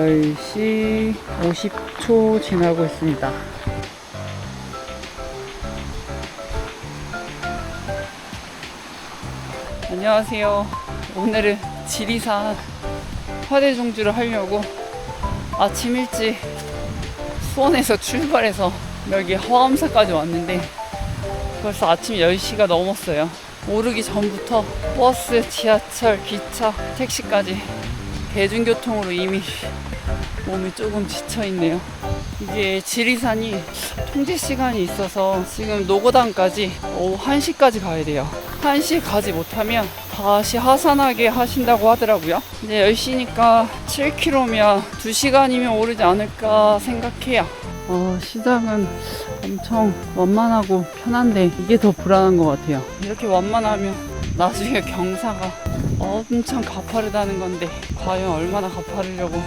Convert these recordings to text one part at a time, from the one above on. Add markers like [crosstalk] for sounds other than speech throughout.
10시 50초 지나고 있습니다. 안녕하세요. 오늘은 지리산 화대종주를 하려고 아침 일찍 수원에서 출발해서 여기 화엄사까지 왔는데 벌써 아침 10시가 넘었어요. 오르기 전부터 버스, 지하철, 기차, 택시까지 대중교통으로 이미 몸이 조금 지쳐 있네요. 이게 지리산이 통제 시간이 있어서 지금 노고단까지 오후 1시까지 가야 돼요. 1시 가지 못하면 다시 하산하게 하신다고 하더라고요. 이제 10시니까 7km면 2시간이면 오르지 않을까 생각해요. 어, 시작은 엄청 완만하고 편한데 이게 더 불안한 것 같아요. 이렇게 완만하면 나중에 경사가 엄청 가파르다는 건데 과연 얼마나 가파르려고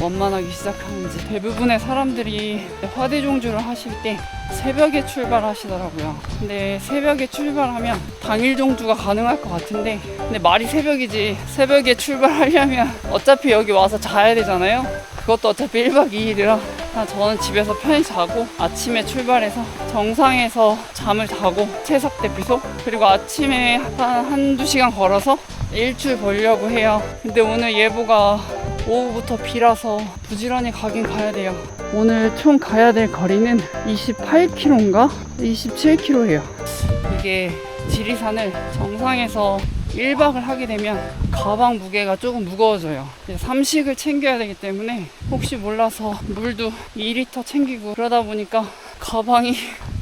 원만하기 시작하는지 대부분의 사람들이 화대종주를 하실 때 새벽에 출발하시더라고요. 근데 새벽에 출발하면 당일 종주가 가능할 것 같은데 근데 말이 새벽이지 새벽에 출발하려면 어차피 여기 와서 자야 되잖아요. 그것도 어차피 1박 2일이라 저는 집에서 편히 자고 아침에 출발해서 정상에서 잠을 자고 채석 대피소 그리고 아침에 한 한두 시간 걸어서 일출 보려고 해요. 근데 오늘 예보가 오후부터 비라서 부지런히 가긴 가야 돼요. 오늘 총 가야 될 거리는 28km인가? 27km예요. 이게 지리산을 정상에서 1박을 하게 되면 가방 무게가 조금 무거워져요. 삼식을 챙겨야 되기 때문에 혹시 몰라서 물도 2리터 챙기고 그러다 보니까 가방이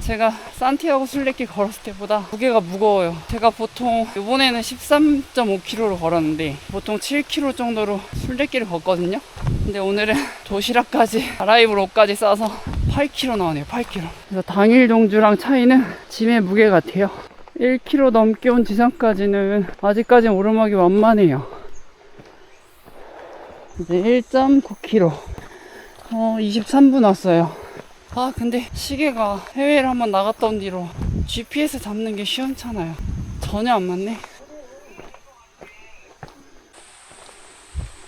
제가 산티아고 순례길 걸었을 때보다 무게가 무거워요. 제가 보통 이번에는 13.5km로 걸었는데 보통 7km 정도로 순례길을 걷거든요. 근데 오늘은 [laughs] 도시락까지 아라이브 옷까지 싸서 8km 나오네요. 8km. 그래서 당일 종주랑 차이는 짐의 무게 같아요. 1km 넘게 온 지점까지는 아직까지는 오르막이 완만해요. 이제 1.9km. 어, 23분 왔어요. 아, 근데 시계가 해외를 한번 나갔다 온 뒤로 GPS 잡는 게 시원찮아요. 전혀 안 맞네.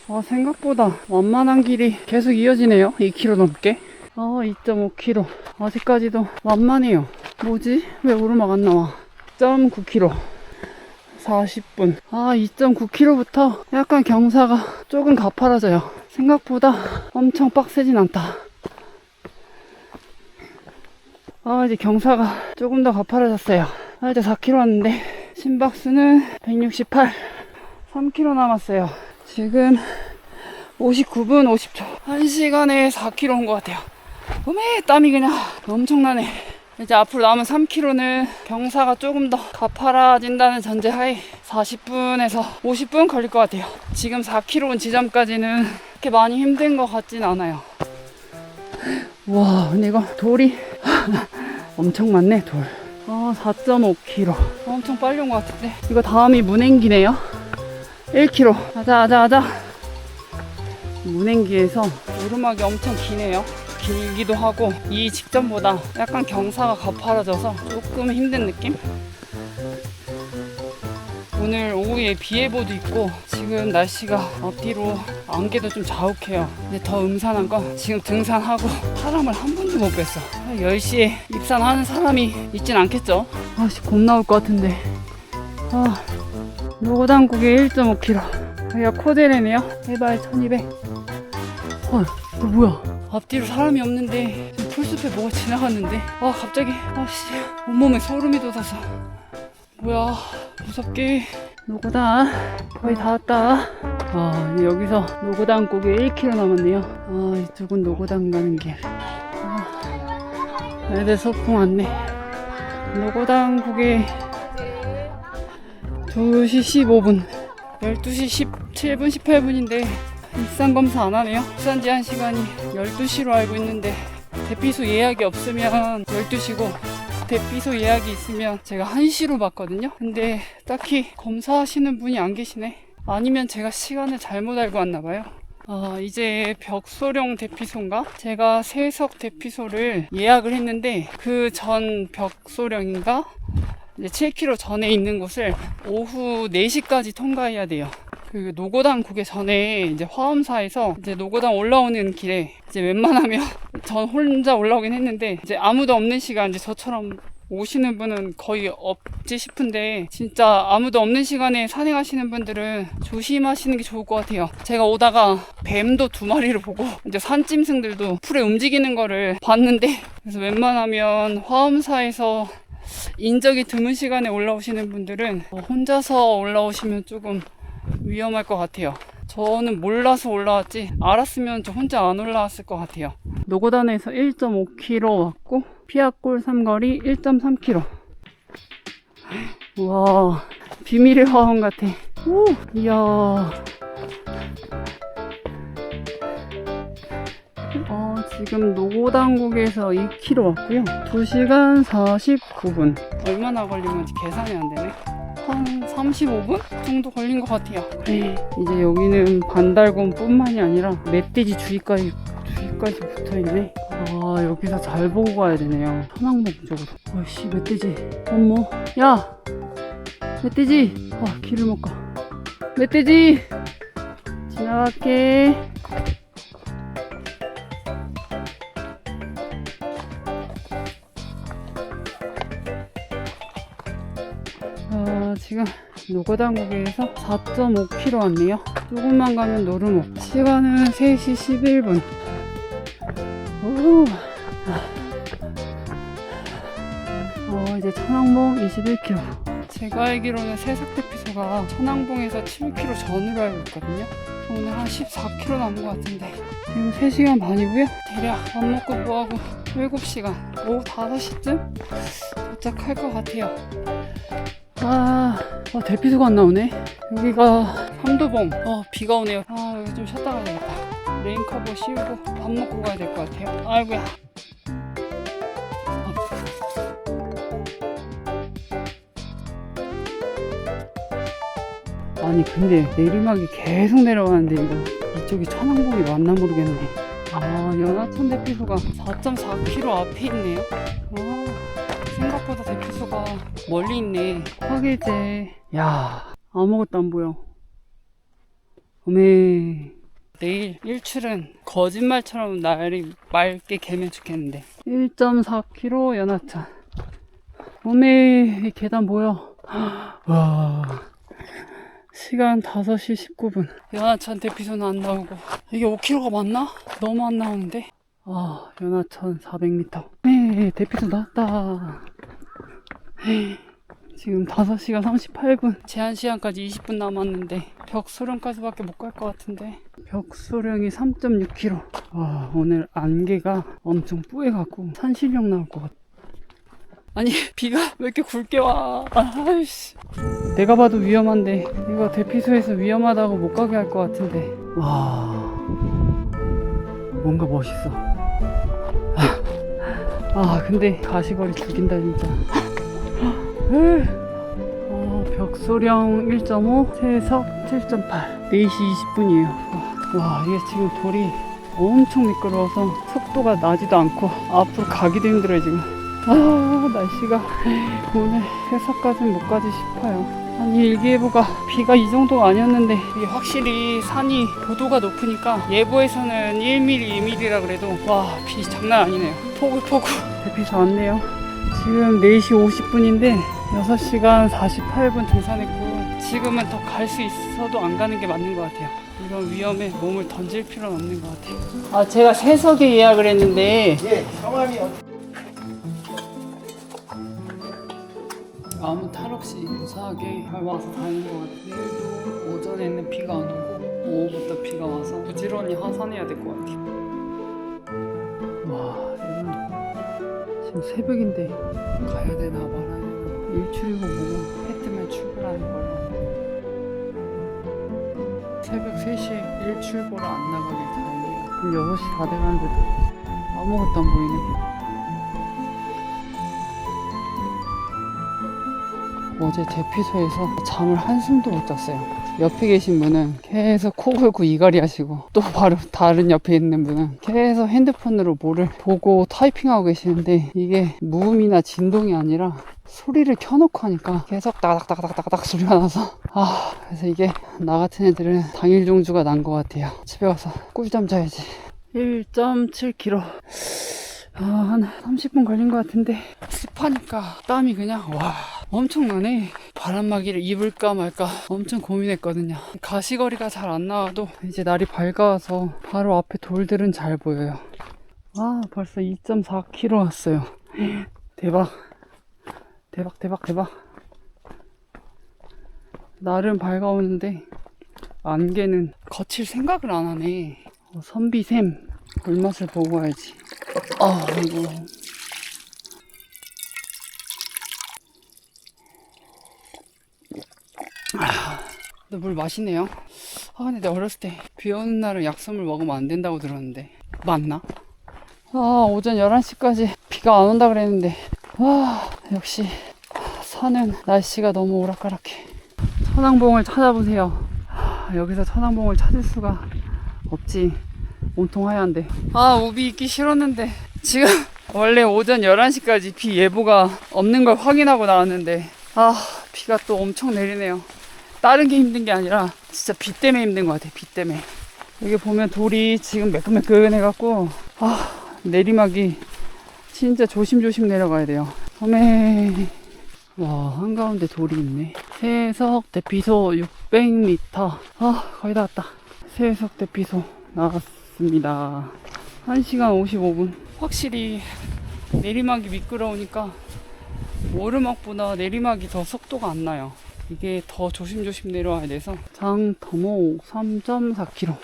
아, 생각보다 완만한 길이 계속 이어지네요. 2km 넘게. 아, 2.5km. 아직까지도 완만해요. 뭐지? 왜 오르막 안 나와? 2.9km. 40분. 아, 2.9km부터 약간 경사가 조금 가파라져요. 생각보다 엄청 빡세진 않다. 아, 이제 경사가 조금 더 가파라졌어요. 아, 이제 4km 왔는데, 심박수는 168. 3km 남았어요. 지금 59분 50초. 1시간에 4km 온 것 같아요. 오메, 땀이 그냥 엄청나네. 이제 앞으로 남은 3km는 경사가 조금 더 가파라진다는 전제하에 40분에서 50분 걸릴 것 같아요. 지금 4km 온 지점까지는 그렇게 많이 힘든 것 같진 않아요. 와, 근데 이거 돌이 [laughs] 엄청 많네, 돌. 아, 4.5km. 엄청 빨리 온 것 같은데. 이거 다음이 문행기네요. 1km. 가자, 가자, 가자. 문행기에서 오르막이 엄청 기네요. 길기도 하고 이 직전보다 약간 경사가 가파라져서 조금 힘든 느낌? 오늘 오후에 비 예보도 있고 지금 날씨가 앞뒤로 안개도 좀 자욱해요. 근데 더 음산한 건 지금 등산하고 사람을 한 번도 못 뵀어. 10시에 입산하는 사람이 있진 않겠죠? 아씨 겁나 올 것 같은데. 아 노고단국에 1.5km 여기가 코데레네요? 해발 1200 헐 이거 뭐야? 앞뒤로 사람이 없는데 지금 풀숲에 뭐가 지나갔는데? 아 갑자기 아씨 온몸에 소름이 돋아서 뭐야 무섭게. 노고단 거의 다 왔다. 아 여기서 노고단 꼭에 1km 남았네요. 아 이쪽은 노고단 가는 길. 아, 애들 소풍 왔네. 노고단 국에 2시 15분. 12시 17분 18분인데 입산 검사 안 하네요. 입산 제한 시간이 12시로 알고 있는데 대피소 예약이 없으면 12시고 대피소 예약이 있으면 제가 1시로 봤거든요. 근데 딱히 검사하시는 분이 안 계시네. 아니면 제가 시간을 잘못 알고 왔나 봐요. 아, 이제 벽소령 대피소인가? 제가 세석 대피소를 예약을 했는데 그 전 벽소령인가? 이제 7km 전에 있는 곳을 오후 4시까지 통과해야 돼요. 그 노고당 국에 전에 이제 화엄사에서 이제 노고당 올라오는 길에 이제 웬만하면 [laughs] 전 혼자 올라오긴 했는데 이제 아무도 없는 시간 이제 저처럼 오시는 분은 거의 없지 싶은데 진짜 아무도 없는 시간에 산행하시는 분들은 조심하시는 게 좋을 것 같아요. 제가 오다가 뱀도 두 마리를 보고 이제 산짐승들도 풀에 움직이는 거를 봤는데 그래서 웬만하면 화엄사에서 인적이 드문 시간에 올라오시는 분들은 어, 혼자서 올라오시면 조금 위험할 것 같아요. 저는 몰라서 올라왔지 알았으면 저 혼자 안 올라왔을 것 같아요. 노고단에서 1.5km 왔고 피아골 삼거리 1.3km. 와 비밀의 화원 같아. 오 이야. 어, 지금 노고당국에서 2km 왔고요. 2시간 49분. 얼마나 걸리는지 계산이 안 되네. 한 35분 정도 걸린 것 같아요. 네, 이제 여기는 반달곰 뿐만이 아니라 멧돼지 주위까지, 주위까지 붙어 있네. 아, 여기서 잘 보고 가야 되네요. 천왕봉 쪽으로. 아이씨, 멧돼지. 어머. 야! 멧돼지! 아, 길을 못 가. 멧돼지! 지나갈게. 노고당국에서 4.5km 왔네요. 조금만 가면 노름옥. 시간은 3시 11분. 오. 어, 이제 천왕봉 21km. 제가 알기로는 새싹대피소가 천왕봉에서 7km 전으로 알고 있거든요. 오늘 한 14km 남은 것 같은데. 지금 3시간 반이고요. 대략 밥 먹고 뭐하고 7시간. 오후 5시쯤 도착할 것 같아요. 아, 어, 대피소가 안 나오네. 여기가 삼도봉. 어, 비가 오네요. 아, 여기 좀 쉬었다 가야 되겠다. 레인커버 씌우고 밥 먹고 가야 될 것 같아요. 아이고야. 어. 아니, 근데 내리막이 계속 내려가는데 이거 이쪽이 천왕봉이 맞나 모르겠네. 아, 연하천 대피소가 4.4km 앞에 있네요. 아. 생각보다 대피소가 멀리 있네. 화계제. 야, 아무것도 안 보여. 어메. 내일 일출은 거짓말처럼 날이 맑게 개면 좋겠는데. 1.4km 연하천. 어메, 이 계단 보여. [gasps] 와. 시간 5시 19분. 연하천 대피소는 안 나오고. 이게 5km가 맞나? 너무 안 나오는데? 아, 연하천 400m. 네, 대피소 나왔다. 에이, 지금 5시간 38분. 제한 시간까지 20분 남았는데, 벽수령까지밖에 못 갈 것 같은데. 벽수령이 3.6km. 와, 오늘 안개가 엄청 뿌해갖고 산신령 나올 것 같아. 아니, [laughs] 비가 왜 이렇게 굵게 와. 아이씨. 내가 봐도 위험한데, 이거 대피소에서 위험하다고 못 가게 할 것 같은데. 와. 뭔가 멋있어. [laughs] 아 근데 가시거리 죽인다 진짜. 어, 벽소령 1.5, 세석 7.8, 4시 20분이에요. 와 이게 지금 돌이 엄청 미끄러워서 속도가 나지도 않고 앞으로 가기도 힘들어요 지금. 아 날씨가 오늘 해석까지는 못 가지 싶어요. 아니 일기예보가 비가 이 정도가 아니었는데 확실히 산이 고도가 높으니까 예보에서는 1mm, 2mm라 그래도 와 비 장난 아니네요 포구포구 대피소 왔네요 지금 4시 50분인데 6시간 48분 등산했고 지금은 더 갈 수 있어도 안 가는 게 맞는 것 같아요 이런 위험에 몸을 던질 필요는 없는 것 같아요 아 제가 세석에 예약을 했는데 예, 성함이 어 아무 탈 없이 무사하게 잘 와서 다행인 것 같아요. 내일도 오전에는 비가 안 오고 오후부터 비가 와서 부지런히 하산해야 될 것 같아요. 와, 지금 새벽인데 가야 되나 말아야 되나 일출이고 뭐고 해 뜨면 출발하는 걸로. 새벽 3시에 일출 보러 안 나가길 다행이에요. 지금 6시 다 돼가는데도 아무것도 안 보이네. 어제 대피소에서 잠을 한숨도 못 잤어요. 옆에 계신 분은 계속 코 골고 이갈이 하시고 또 바로 다른 옆에 있는 분은 계속 핸드폰으로 뭐를 보고 타이핑하고 계시는데 이게 무음이나 진동이 아니라 소리를 켜놓고 하니까 계속 따닥따닥따닥따닥 소리가 나서 아 그래서 이게 나 같은 애들은 당일 종주가 난 것 같아요. 집에 가서 꿀잠 자야지. 1.7km 아, 한 30분 걸린 것 같은데. 습하니까 땀이 그냥 와 엄청나네. 바람막이를 입을까 말까 엄청 고민했거든요. 가시거리가 잘 안 나와도 이제 날이 밝아와서 바로 앞에 돌들은 잘 보여요. 아 벌써 2.4km 왔어요. 대박. 대박 대박 대박. 날은 밝아오는데 안개는 거칠 생각을 안 하네. 어, 선비샘 물맛을 보고 와야지. 아이고. 아, 근데 물 맛있네요? 아 근데 내가 어렸을 때 비 오는 날은 약솜을 먹으면 안 된다고 들었는데. 맞나? 아 오전 11시까지 비가 안 온다 그랬는데. 와 역시 산은 날씨가 너무 오락가락해. 천왕봉을 찾아보세요. 하, 여기서 천왕봉을 찾을 수가 없지 온통 하얀데. 아 우비 입기 싫었는데. 지금 [laughs] 원래 오전 11시까지 비 예보가 없는 걸 확인하고 나왔는데 아 비가 또 엄청 내리네요. 다른 게 힘든 게 아니라 진짜 비 때문에 힘든 것 같아 비 때문에. 여기 보면 돌이 지금 매끈매끈해갖고 아 내리막이 진짜 조심조심 내려가야 돼요. 어메. 와 한가운데 돌이 있네. 세석 대피소 600m 아 거의 다 왔다. 세석 대피소 나 왔습니다. 1시간 55분. 확실히 내리막이 미끄러우니까 오르막보다 내리막이 더 속도가 안 나요. 이게 더 조심조심 내려와야 돼서. 장터목 3.4km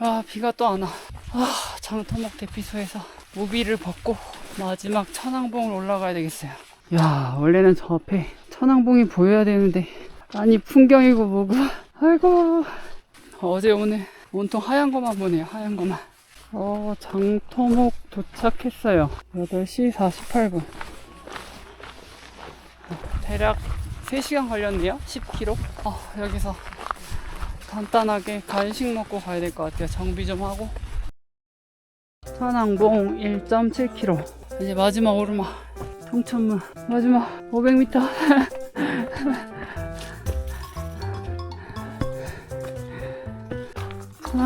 아 비가 또 안 와. 아 장터목 대피소에서 무비를 벗고 마지막 천왕봉을 올라가야 되겠어요. 야 원래는 저 앞에 천왕봉이 보여야 되는데. 아니 풍경이고 뭐고. 아이고. 어제 오늘 온통 하얀 것만 보네요 하얀 것만 어 장터목 도착했어요 8시 48분 대략 3시간 걸렸네요 10km 어, 여기서 간단하게 간식 먹고 가야 될 것 같아요. 정비 좀 하고. 천왕봉 1.7km. 이제 마지막 오르막. 통천문 마지막 500m. [laughs]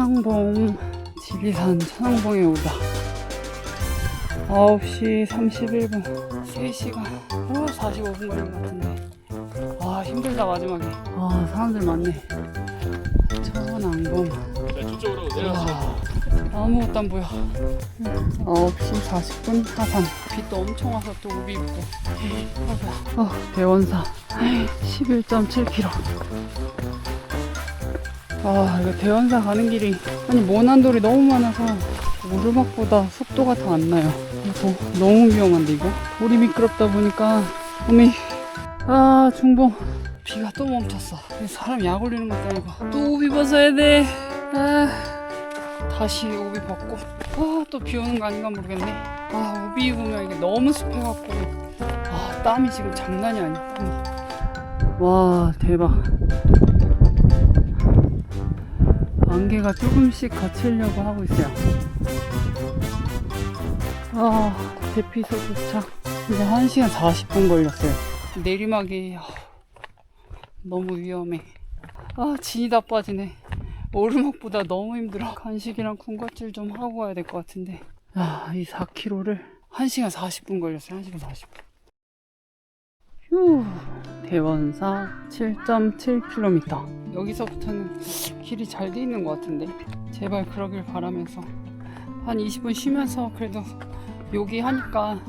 천왕봉 지리산 천왕봉에 오다. 9시 31분. 3시간. 어, 45분 걸린 것 같은데. 아 힘들다 마지막에. 아 사람들 많네. 천왕봉. 와, 아무것도 안 보여. 9시 40분 하산. 빛도 엄청 와서 또 우비 입고. 어, 대원사. 11.7km. 아, 이거 대원사 가는 길이, 아니, 모난돌이 너무 많아서 오르막보다 속도가 더 안 나요. 그래서 너무 위험한데, 이거? 돌이 미끄럽다 보니까, 어미, 아, 중봉. 비가 또 멈췄어. 사람 약 올리는 것도 아니고. 또 우비 벗어야 돼. 아, 다시 우비 벗고. 아, 또 비 오는 거 아닌가 모르겠네. 아, 우비 입으면 이게 너무 습해갖고. 아, 땀이 지금 장난이 아니야. 와, 대박. 안개가 조금씩 걷히려고 하고 있어요. 아, 대피소 도착. 이제 1시간 40분 걸렸어요. 내리막이 아, 너무 위험해. 아, 진이 다 빠지네. 오르막보다 너무 힘들어. 간식이랑 군것질 좀 하고 와야 될 것 같은데. 아, 이 4km를 1시간 40분 걸렸어요. 1시간 40분. 휴. 대원사 7.7km. 여기서부터는 길이 잘 돼 있는 것 같은데. 제발 그러길 바라면서. 한 20분 쉬면서 그래도 여기 하니까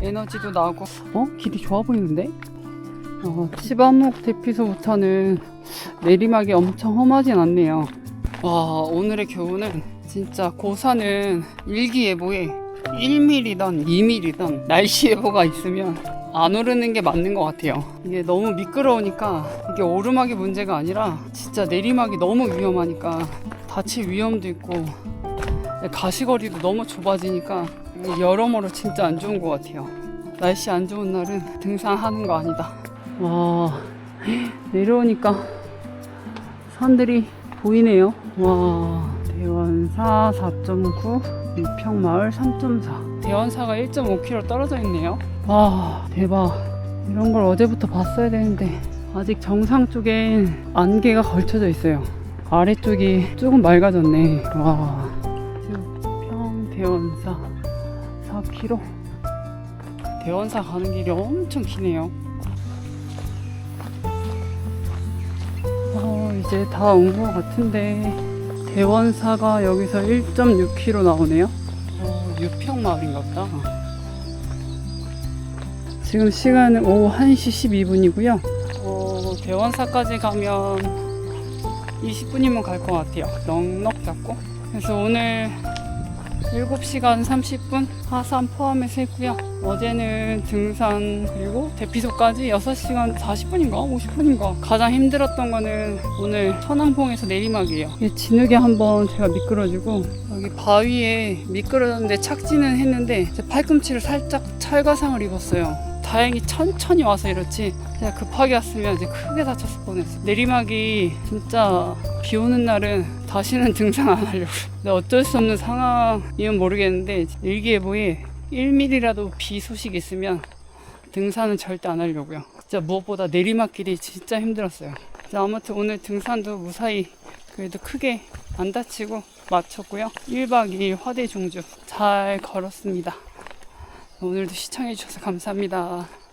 에너지도 나고. 어? 길이 좋아 보이는데? 어, 치바목 대피소부터는 내리막이 엄청 험하진 않네요. 와, 오늘의 교훈은 진짜 고산은 일기예보에 1mm든 2mm든 날씨 예보가 있으면 안 오르는 게 맞는 것 같아요. 이게 너무 미끄러우니까 이게 오르막이 문제가 아니라 진짜 내리막이 너무 위험하니까 다칠 위험도 있고 가시거리도 너무 좁아지니까 여러모로 진짜 안 좋은 것 같아요. 날씨 안 좋은 날은 등산하는 거 아니다. 와 내려오니까 산들이 보이네요. 와, 대원사 4.9, 유평마을 3.4. 대원사가 1.5km 떨어져 있네요. 와, 대박. 이런 걸 어제부터 봤어야 되는데 아직 정상 쪽엔 안개가 걸쳐져 있어요. 아래쪽이 조금 맑아졌네. 와, 유평 대원사 4km. 대원사 가는 길이 엄청 기네요. 어, 이제 다 온 것 같은데 대원사가 여기서 1.6km 나오네요. 어, 유평마을인가 보다. 지금 시간은 오후 1시 12분이고요. 어, 대원사까지 가면 20분이면 갈 것 같아요. 넉넉 잡고. 그래서 오늘 7시간 30분 하산 포함해서 했고요. 어제는 등산 그리고 대피소까지 6시간 40분인가 50분인가 가장 힘들었던 거는 오늘 천왕봉에서 내리막이에요. 이 진흙에 한번 제가 미끄러지고 여기 바위에 미끄러졌는데 착지는 했는데 제 팔꿈치를 살짝 찰과상을 입었어요. 다행히 천천히 와서 이렇지 제가 급하게 왔으면 이제 크게 다쳤을 뻔했어요. 내리막이 진짜 비 오는 날은 다시는 [laughs] 등산 안 하려고. 근데 어쩔 수 없는 상황이면 모르겠는데 일기예보에 1mm라도 비 소식 있으면 등산은 절대 안 하려고요. 진짜 무엇보다 내리막길이 진짜 힘들었어요. 아무튼 오늘 등산도 무사히 그래도 크게 안 다치고 마쳤고요. 1박 2일 화대 종주 잘 걸었습니다. 오늘도 시청해주셔서 감사합니다.